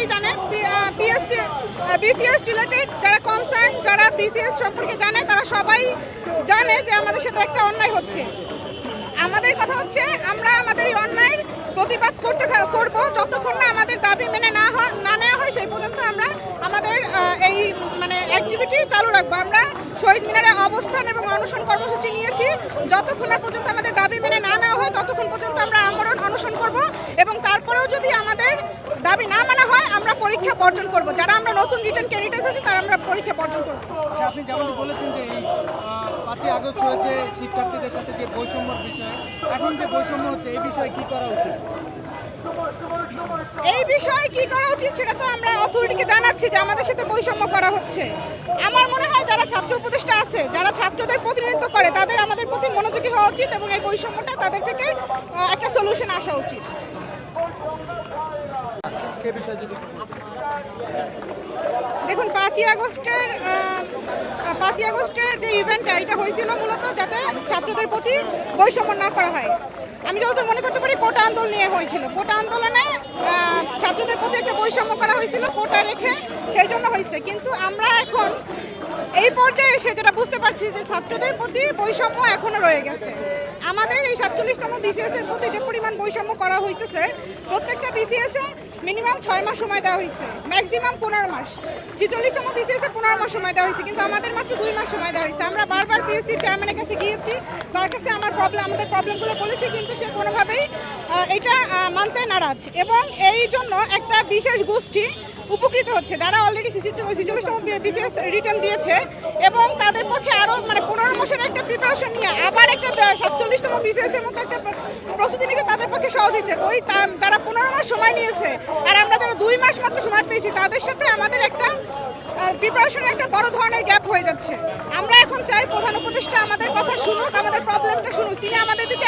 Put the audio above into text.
সবাই জানে PSC BCS related যারা কনসার্ন যারা বিসিএস সম্পর্কে জানে, তারা সবাই জানে যে আমাদের সাথে একটা অন্যায় হচ্ছে। আমাদের কথা হচ্ছে, আমরা আমাদের এই অন্যায়ের প্রতিবাদ করতে করব। যতক্ষণ না আমাদের দাবি মেনে না হয় না নেওয়া হয়, সেই পর্যন্ত আমরা আমাদের এই মানে অ্যাক্টিভিটি চালু রাখব। আমরা শহীদ মিনারে অবস্থান এবং অনশন কর্মসূচি নিয়েছি। যতক্ষণ না পর্যন্ত আমাদের দাবি মেনে না নেওয়া হয় ততক্ষণ পর্যন্ত আমরা আমরণ অনশন করব এবং তারপরেও যদি আমাদের দাবি না মানা হয় আমরা পরীক্ষা বর্জন করব। যারা আমরা নতুন রিটার্ন ক্যান্ডিডেট আছি তারা আমরা পরীক্ষা বর্জন করব। আচ্ছা, আপনি যেমনটি বলেছেন যে এই পাঁচই আগস্ট হয়েছে শিক্ষার্থীদের সাথে যে বৈষম্যর বিষয় এখন যে বৈষম্য হচ্ছে এই বিষয়ে কি করা উচিত? এই বিষয়ে কি করা উচিত সেটা তো আমরা অথরিটিকে জানাচ্ছি যে আমাদের সাথে বৈষম্য করা হচ্ছে। আমার মনে হয় যারা ছাত্র উপদেষ্টা আছে যারা ছাত্রদের প্রতিনিধিত্ব করে তাদের আমাদের প্রতি মনোযোগী হওয়া উচিত এবং এই বৈষম্যটা তাদের থেকে একটা সলিউশন আসা উচিত। দেখুন পাঁচই আগস্টের পাঁচই আগস্টের যে ইভেন্টটা এটা হয়েছিল মূলত যাতে ছাত্রদের প্রতি বৈষম্য না করা হয়। আমি যতদূর মনে করতে পারি কোটা আন্দোলন নিয়ে হয়েছিল। কোটা আন্দোলনে ছাত্রদের প্রতি একটা বৈষম্য করা হয়েছিল কোটা রেখে সেই জন্য হয়েছে। কিন্তু আমরা এখন এই পর্যায়ে এসে যেটা বুঝতে পারছি যে ছাত্রদের প্রতি বৈষম্য এখনও রয়ে গেছে। আমাদের এই সাতচল্লিশতম বিসিএস এর প্রতি যে পরিমাণ বৈষম্য করা হইতেছে, প্রত্যেকটা বিসিএস এ মিনিমাম ছয় মাস সময় দেওয়া হয়েছে। ম্যাক্সিমাম পনেরো মাস। ছিচল্লিশতম বিসিএস এ পনেরো মাস সময় দেওয়া হয়েছে, কিন্তু আমাদের মাত্র দুই মাস সময় দেওয়া হয়েছে। আমরা বারবার পিএসসি চেয়ারম্যানের কাছে গিয়েছি, তার কাছে আমার প্রবলেম আমাদের প্রবলেমগুলো বলেছি, কিন্তু সে কোনোভাবেই এটা মানতে নারাজ। এবং এই জন্য একটা বিশেষ গোষ্ঠী উপকৃত হচ্ছে। যারা অলরেডি ছিচল্লিশতম বিসিএস রিটার্ন দিয়েছে, এবং তাদের পক্ষে আরও মানে পনেরো মাসের একটা প্রিপারেশন নিয়ে। আবার একটা সাতচল্লিশতম বিসিএস এর মতো একটা প্রস্তুতি নিতে তাদের পক্ষে সহজ হয়েছে। ওই তারা পনেরো মাস সময় নিয়েছে। আর আমরা যারা দুই মাস মাত্র সময় পেয়েছি। তাদের সাথে আমাদের একটা প্রিপারেশন একটা বড় ধরনের গ্যাপ হয়ে যাচ্ছে। আমরা এখন চাই প্রধান উপদেষ্টা আমাদের কথা শুনুক, আমাদের প্রবলেমটা শুনুক। তিনি আমাদের দিকে